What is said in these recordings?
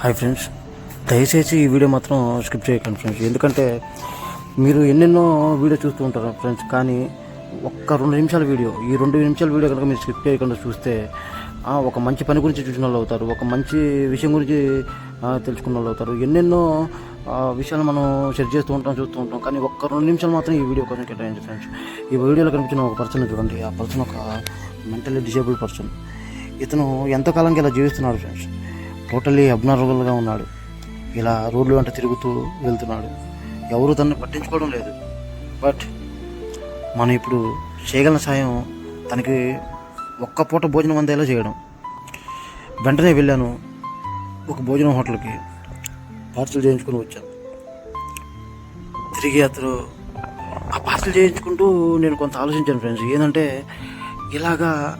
Hi friends దయచేసి ఈ video మాత్రం స్కిప్ చేయకండి ఫ్రెండ్స్ ఎందుకంటే మీరు ఎన్నెన్నో వీడియో చూస్తూ ఉంటారు ఫ్రెండ్స్ కానీ ఒక్క రెండు నిమిషాల వీడియో ఈ రెండు నిమిషాల వీడియో కనుక మీరు స్కిప్ చేయకుండా చూస్తే ఒక మంచి పని గురించి చూసిన వాళ్ళు అవుతారు. ఒక మంచి విషయం గురించి తెలుసుకున్న వాళ్ళు అవుతారు. ఎన్నెన్నో విషయాలు మనం సెట్ చేస్తూ ఉంటాం చూస్తూ ఉంటాం. కానీ ఒక్క రెండు నిమిషాలు మాత్రం ఈ వీడియో కోసం కేటాయించి ఫ్రెండ్స్ ఈ వీడియోలో కనిపించిన ఒక పర్సన్ చూడండి. ఆ పర్సన్ ఒక మెంటల్లీ డిజేబుల్ పర్సన్ ఇతను ఎంతకాలంగా ఇలా జీవిస్తున్నాడు ఫ్రెండ్స్ టోటలీ అబ్నార్మల్గా ఉన్నాడు. ఇలా రోడ్లు వెంట తిరుగుతూ వెళ్తున్నాడు. ఎవరు తనని పట్టించుకోవడం లేదు. బట్ మనం ఇప్పుడు చేయగలిగిన సాయం తనకి ఒక్క పూట భోజనం అందేలా చేయడం. వెంటనే వెళ్ళాను ఒక భోజనం హోటల్కి. పార్సల్ చేయించుకుని వచ్చాను. తిరిగి అతను ఆ పార్సల్ చేయించుకుంటూ నేను కొంత ఆలోచించాను ఫ్రెండ్స్. ఏంటంటే ఇలాగా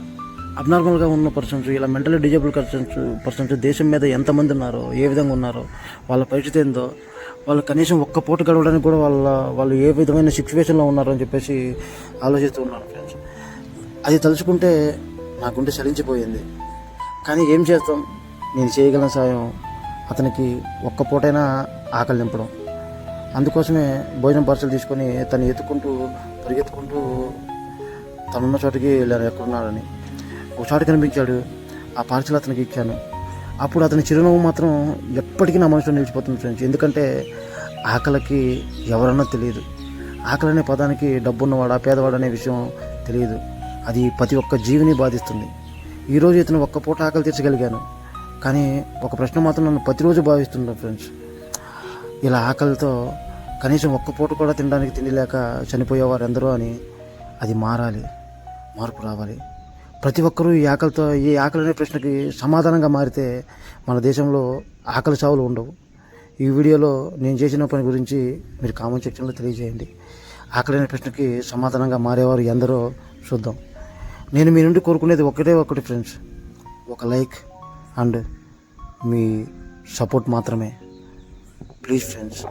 అబ్నార్మల్గా ఉన్న పర్సన్స్ ఇలా మెంటలీ డిజేబుల్ పర్సన్స్ పర్సన్స్ దేశం మీద ఎంతమంది ఉన్నారో ఏ విధంగా ఉన్నారో వాళ్ళ పరిస్థితి ఏందో వాళ్ళు కనీసం ఒక్క పూట గడవడానికి కూడా వాళ్ళ వాళ్ళు ఏ విధమైన సిచ్యువేషన్లో ఉన్నారో అని చెప్పేసి ఆలోచిస్తూ ఉన్నాను ఫ్రెండ్స్ అది తలుచుకుంటే నా గుండె చలించిపోయింది. కానీ ఏం చేస్తాం? నేను చేయగల సాయం అతనికి ఒక్క పూటైనా ఆకలి నింపడం. అందుకోసమే భోజనం పార్సల్ తీసుకొని తను ఎత్తుకుంటూ పరిగెత్తుకుంటూ తనున్న చోటికి వెళ్ళాను ఎక్కడున్నాడని ఒక చోట కనిపించాడు. ఆ పార్సల్ అతనికి ఇచ్చాను. అప్పుడు అతని చిరునవ్వు మాత్రం ఎప్పటికీ నా మనసులో నిలిచిపోతుంది ఫ్రెండ్స్ ఎందుకంటే ఆకలికి ఎవరన్నా తెలియదు. ఆకలి అనే పదానికి డబ్బున్నవాడా పేదవాడు అనే విషయం తెలియదు. అది ప్రతి ఒక్క జీవిని బాధిస్తుంది. ఈరోజు ఇతను ఒక్క పూట ఆకలి తీర్చగలిగాను. కానీ ఒక ప్రశ్న మాత్రం నన్ను ప్రతిరోజు భావిస్తున్నాను ఫ్రెండ్స్ ఇలా ఆకలితో కనీసం ఒక్క పూట కూడా తినడానికి తిండి లేక చనిపోయేవారు ఎందరో అని అది మారాలి. మార్పు రావాలి. ప్రతి ఒక్కరూ ఈ ఆకలితో ఈ ఆకలి అనే ప్రశ్నకి సమాధానంగా మారితే మన దేశంలో ఆకలి చావులు ఉండవు. ఈ వీడియోలో నేను చేసిన పని గురించి మీరు కామెంట్ సెక్షన్లో తెలియజేయండి. ఆకలి అనే ప్రశ్నకి సమాధానంగా మారేవారు ఎందరో చూద్దాం. నేను మీ నుండి కోరుకునేది ఒకటే ఒకటి ఫ్రెండ్స్. ఒక లైక్ అండ్ మీ సపోర్ట్ మాత్రమే. Please friends.